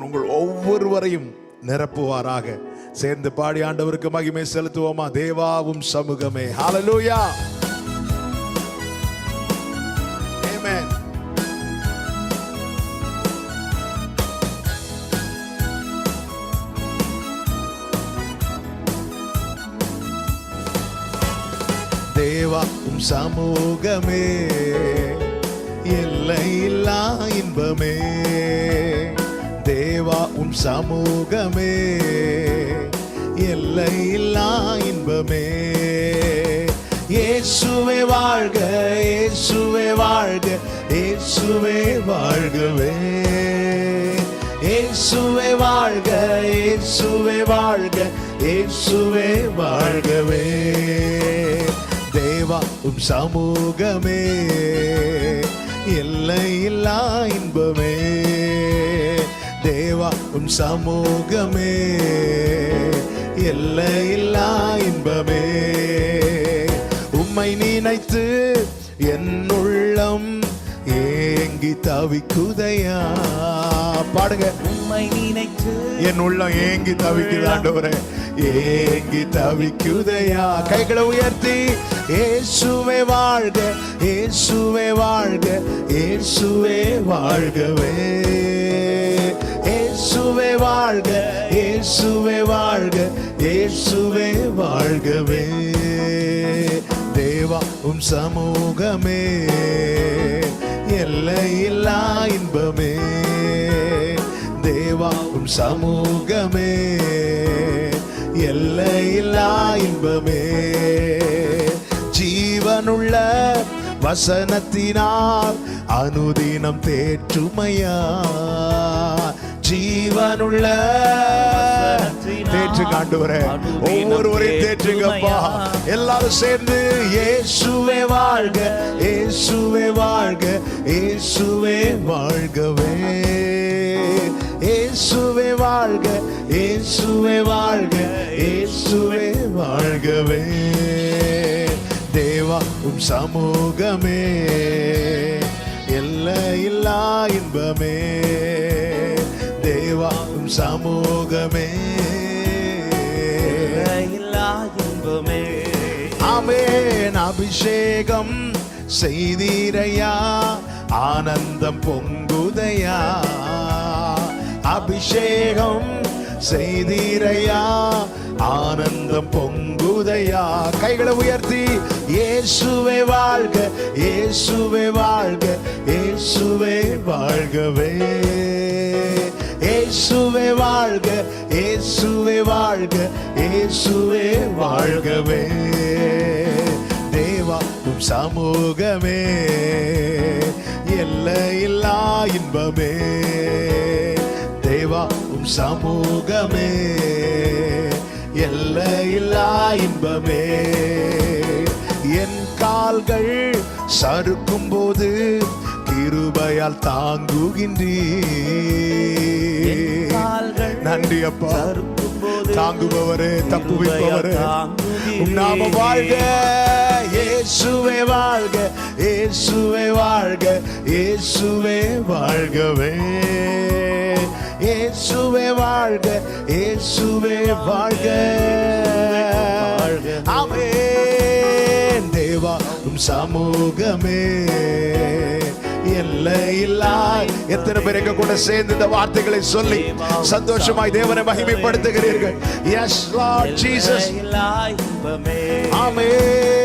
உங்கள் ஒவ்வொருவரையும் நிரப்புவாராக. சேர்ந்து பாடி ஆண்டவருக்கு மகிமை செலுத்துவோமா? தேவாவும் சமூகமே. ஹalleluya தேவாக்கும் தேவாவும் சமூகமே. எல்லையில்லா இன்பமே. தேவா உம் சமூகமே. எல்லையில்லா இன்பமே. இயேசுவே வாழ்க இயேசுவே வாழ்க இயேசுவே வாழ்கவே. இயேசுவே வாழ்க இயேசுவே வாழ்க இயேசுவே வாழ்கவே. தேவா உம் சமூகமே. எல்லையில்லா இன்பமே. தேவா உம் சமூகமே. எல்லையில்லா இன்பமே. உம்மை நினைத்து என் உள்ளம் ஏங்கி தவிக்குதையா? பாடுங்க. உம்மை நினைத்து என் உள்ளம் ஏங்கி தவிக்குது ஆண்டவரே. ஏங்கி தவிக்குதையா? கைகளை உயர்த்தி இயேசுவே வாழ்க இயேசுவே வாழ்க இயேசுவே வாழ்கவே. வாழ்க இயேசுவே வாழ்க இயேசுவே வாழ்கவே. தேவா உம் சமூகமே எல்லையில்லா இன்பமே. தேவா உம் சமூகமே எல்லையில்லா இன்பமே. ஜீவனுள்ள வசனத்தினால் அனுதினம் தேற்றுமையா. ஜீவனுள்ள தேற்று காண்டுவரே ஒவ்வொருவரையும் தேற்றுங்கப்பா. எல்லாரும் சேர்ந்து இயேசுவே வாழ்க இயேசுவே வாழ்க இயேசுவே வாழ்கவே. இயேசுவே வாழ்க இயேசுவே வாழ்க இயேசுவே வாழ்கவே. தேவா உம் சமூகமே எல்லையில்லா இன்பமே. சமூகமே. இன்பமே. ஆமென். அபிஷேகம் செய்தீரையா? ஆனந்தம் பொங்குதையா? அபிஷேகம் செய்தீரையா? ஆனந்தம் பொங்குதையா? கைகளை உயர்த்தி இயேசுவே வாழ்க இயேசுவே வாழ்க இயேசுவே வாழ்கவே. இயேசுவே வாழ்க இயேசுவே வாழ்க இயேசுவே வாழ்கவே. தேவா உம் சமூகமே எல்லையில்லா இன்பமே. தேவா உம் சமூகமே எல்லையில்லா இன்பமே. என் கால்கள் சறுக்கும் போது கிருபையால் தாங்குகின்றீர். நன்றி அப்பா. தாங்குபவரே தப்புவிப்பவரே. தாங்குகிறீர். நாம வாழ்க. இயேசுவே வாழ்க. இயேசுவே வாழ்க. இயேசுவே வாழ்கவே. இயேசுவே வாழ்க. இயேசுவே வாழ்க. ஆமென். தேவா சமூகமே. எல்லையில்லா. எத்தனை பேர் எங்க கூட சேர்ந்து இந்த வார்த்தைகளை சொல்லி சந்தோஷமாய் தேவனை மகிமைப்படுத்துகிறீர்கள்? Yes Lord Jesus amen